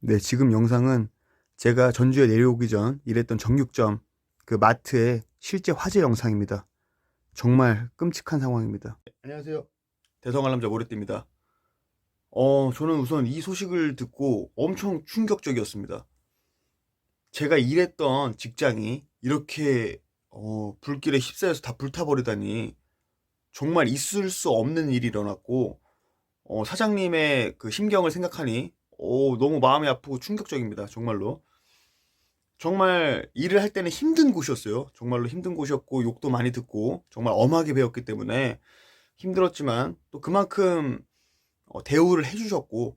네, 지금 영상은 제가 전주에 내려오기 전 일했던 정육점 그 마트의 실제 화재 영상입니다. 정말 끔찍한 상황입니다. 안녕하세요. 대성알람자 모래띠입니다. 어, 저는 우선 이 소식을 듣고 엄청 충격적이었습니다. 제가 일했던 직장이 이렇게 어, 불길에 휩싸여서 다 불타버리다니 정말 있을 수 없는 일이 일어났고 어, 사장님의 그 심경을 생각하니 오, 너무 마음이 아프고 충격적입니다. 정말로. 정말 일을 할 때는 힘든 곳이었어요. 정말로 힘든 곳이었고 욕도 많이 듣고 정말 엄하게 배웠기 때문에 힘들었지만 또 그만큼 어, 대우를 해주셨고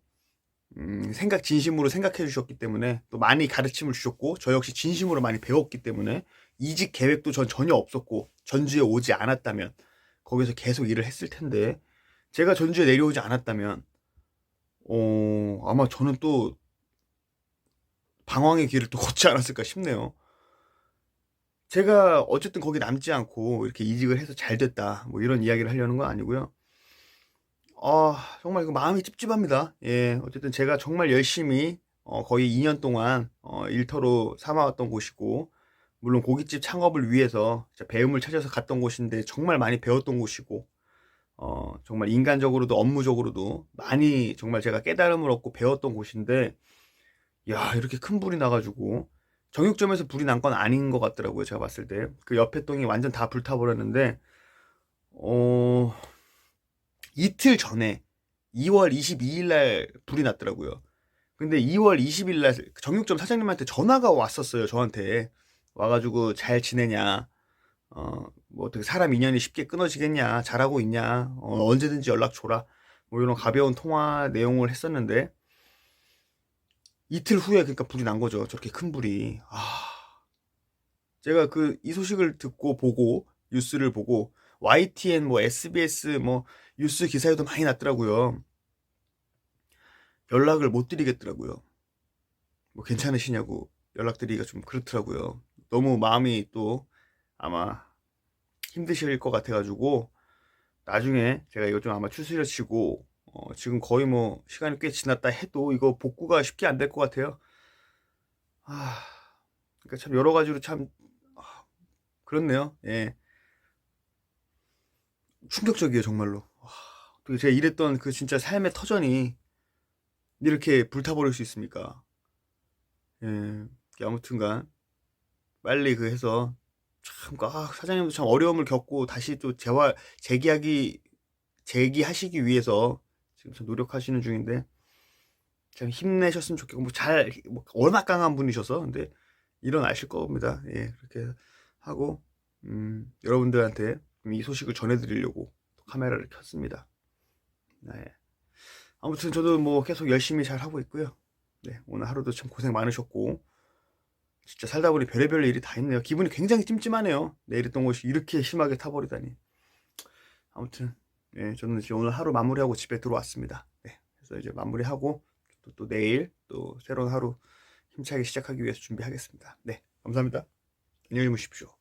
음, 생각 진심으로 생각해 주셨기 때문에 또 많이 가르침을 주셨고 저 역시 진심으로 많이 배웠기 때문에 이직 계획도 전 전혀 없었고 전주에 오지 않았다면 거기서 계속 일을 했을 텐데 제가 전주에 내려오지 않았다면 어, 아마 저는 또 방황의 길을 또 걷지 않았을까 싶네요. 제가 어쨌든 거기 남지 않고 이렇게 이직을 해서 잘 됐다. 뭐 이런 이야기를 하려는 건 아니고요. 아, 정말 그 마음이 찝찝합니다. 예, 어쨌든 제가 정말 열심히 어, 거의 2년 동안 어, 일터로 삼아왔던 곳이고, 물론 고깃집 창업을 위해서 배움을 찾아서 갔던 곳인데 정말 많이 배웠던 곳이고, 어, 정말 인간적으로도 업무적으로도 많이 정말 제가 깨달음을 얻고 배웠던 곳인데, 야, 이렇게 큰 불이 나가지고, 정육점에서 불이 난 건 아닌 것 같더라고요, 제가 봤을 때. 그 옆에 동이 완전 다 불타버렸는데, 어, 이틀 전에 2월 22일 날 불이 났더라고요. 근데 2월 20일 날 정육점 사장님한테 전화가 왔었어요, 저한테. 와가지고 잘 지내냐. 어, 뭐 어떻게 사람 인연이 쉽게 끊어지겠냐. 잘하고 있냐. 어, 언제든지 연락 줘라. 뭐 이런 가벼운 통화 내용을 했었는데 이틀 후에 그러니까 불이 난 거죠. 저렇게 큰 불이. 아. 제가 그 이 소식을 듣고 보고 뉴스를 보고 YTN 뭐 SBS 뭐 뉴스 기사에도 많이 났더라고요. 연락을 못 드리겠더라고요. 뭐 괜찮으시냐고 연락드리기가 좀 그렇더라고요. 너무 마음이 또 아마 힘드실 것 같아가지고 나중에 제가 이거 좀 아마 추스려 치고 어, 지금 거의 뭐 시간이 꽤 지났다 해도 이거 복구가 쉽게 안 될 것 같아요. 아, 그러니까 참 여러 가지로 참 아, 그렇네요. 예. 충격적이에요, 정말로. 와, 어떻게 제가 일했던 그 진짜 삶의 터전이 이렇게 불타버릴 수 있습니까? 예, 아무튼간 빨리 그 해서 참, 아, 사장님도 참 어려움을 겪고 다시 또 재활, 재기하기, 재기하시기 위해서 지금 참 노력하시는 중인데 참 힘내셨으면 좋겠고, 뭐 잘, 뭐 워낙 강한 분이셔서, 근데 일어나실 겁니다. 예, 그렇게 하고, 음, 여러분들한테 이 소식을 전해드리려고 카메라를 켰습니다. 네. 아무튼 저도 뭐 계속 열심히 잘 하고 있고요. 네, 오늘 하루도 참 고생 많으셨고, 진짜 살다 보니 별의별 일이 다 있네요. 기분이 굉장히 찜찜하네요. 내일 있던 곳이 이렇게 심하게 타버리다니. 아무튼, 네, 저는 이제 오늘 하루 마무리하고 집에 들어왔습니다. 네, 그래서 이제 마무리하고 또, 또 내일 또 새로운 하루 힘차게 시작하기 위해서 준비하겠습니다. 네, 감사합니다. 안녕히 주무십시오.